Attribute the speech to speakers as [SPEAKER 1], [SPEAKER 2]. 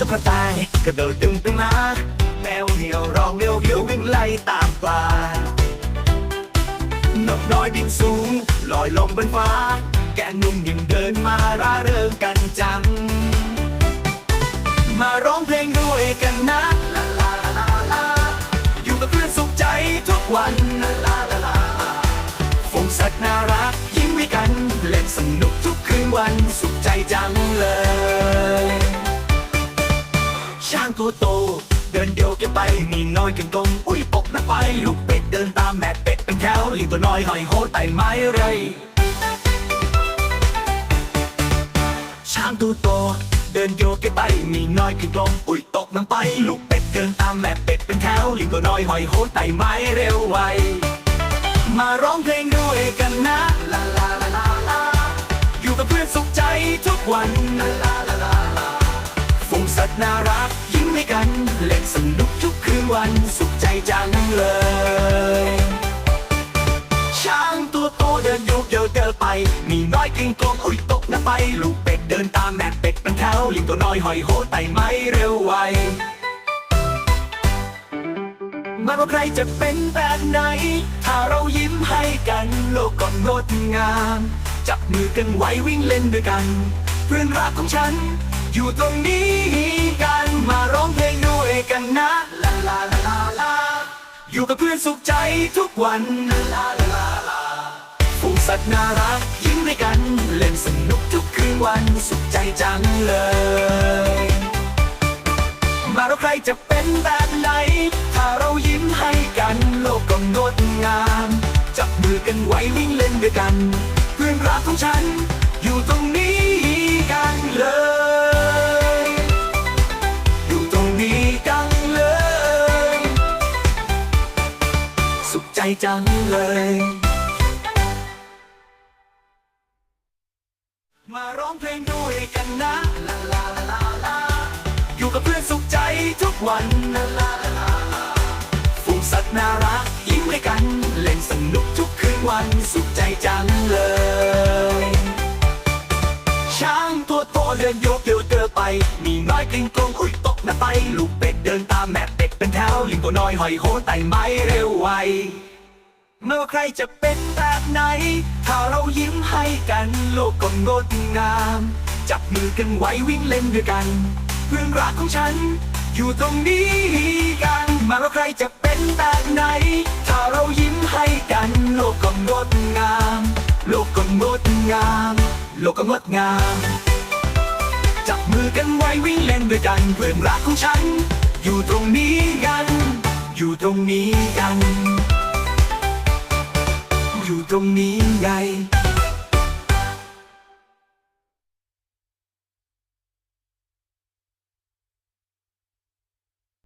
[SPEAKER 1] จกระต่ายกระโดดดึงไปมาแมวเหนียวร้องเร็วเดียววิ่งไล่ตามปลานกน้อยบินสูงลอยลมบนฟ้า แกนุ่มยังเดินมาร่าเริงกันจัง มาร้องเพลงด้วยกันนะลาลาลาลาอยู่กับเพื่อนสุขใจทุกวันลาลาลาลาฝงสัตว์น่ารักยิ้มให้กัน เล่นสนุกทุกคืนวันสุขใจจังเลย ช้างตัวโต เดินเดียวแกไปมีน้อยกันตรงอุ้ยปกนักไปลูกเป็ดเดินตามแม่เป็ดเป็นแถวลิงตัวน้อยหอยโหดไต่ไม้ไรช้างตัวโต เดินโยกแกไปมีน้อยขึ้นกลงอุ้ยตกลงไป ลูกเป็ดเดินตามแม่เป็ดเป็นแถวลิงตัวน้อยหอยโหดไต่ไม้เร็วไว มาร้องเพลงด้วยกันนะลาลาลาลาลาอยู่กับเพื่อนสุขใจทุกวันลาลาลาลาลาฝูงสัตว์น่ารัก ยิ้มให้กัน เล่นสนุกทุกคืนวันสุขใจจังเลย ช้างตัวโตเดินโยกเดินเดินไป มีน้อยกลิ้งกลมอุ้ยตกนะไปลูกเป็ดเดินตามแม่เป็ดเป็นแถวลิงตัวน้อยหอยโหดไต่ไม้เร็วไวไม่ว่าใครจะเป็นแบบไหน ถ้าเรายิ้มให้กันโลกก็งดงาม จับมือกันไว้วิ่งเล่นด้วยกัน เพื่อนรักของฉัน อยู่ตรงนี้กัน มาร้องเพลงด้วยกันนะลาลาลาลาอยู่กับเพื่อนสุขใจทุกวันลาลาลาลาฝูงสัตว์น่ารักยิ้มด้วยกัน เล่นสนุกทุกคืนวันสุขใจจังเลย มาเราใครจะเป็นแบบไหน ถ้าเรายิ้มให้กันโลกก็งดงาม จับมือกันไว้วิ่งเล่นด้วยกัน เพื่อนรักของฉันอยู่ตรงนี้ จจังเลย มาร้องเพลงด้วยกันนะลาลาลาลาอยู่กับเพื่อนสุขใจทุกวันลาลาลาลาลาฝูงสัตว์น่ารักยิ้มให้กัน เล่นสนุกทุกคืนวันสุขใจจังเลย ช้างตัวโตเดินโยกเดียวเดินไป มีน้อยกลิ้งกลงอุ้ยตกนะไป ลูกเป็ดเดินตามแม่เป็ดเป็นแถวลิงตัวน้อยหอยโหดไต่ไม้เร็วไว ไม่ว่าใครจะเป็นแบบไหน ถ้าเรายิ้มให้กันโลกก็งดงาม จับมือกันไว้วิ่งเล่นด้วยกัน เพื่อนรักของฉัน อยู่ตรงนี้กันไมาว่าใครจะเป็นแบบไหน ถ้าเรายิ้มให้กัน โลกก็งดงาม โลกก็งดงาม โลกก็งดงาม จับมือกันไว้วิ่งเล่นด้วยกัน เพื่อนรักของฉัน อยู่ตรงนี้กัน อยู่ตรงนี้กัน อยู่ตรงนี้ไง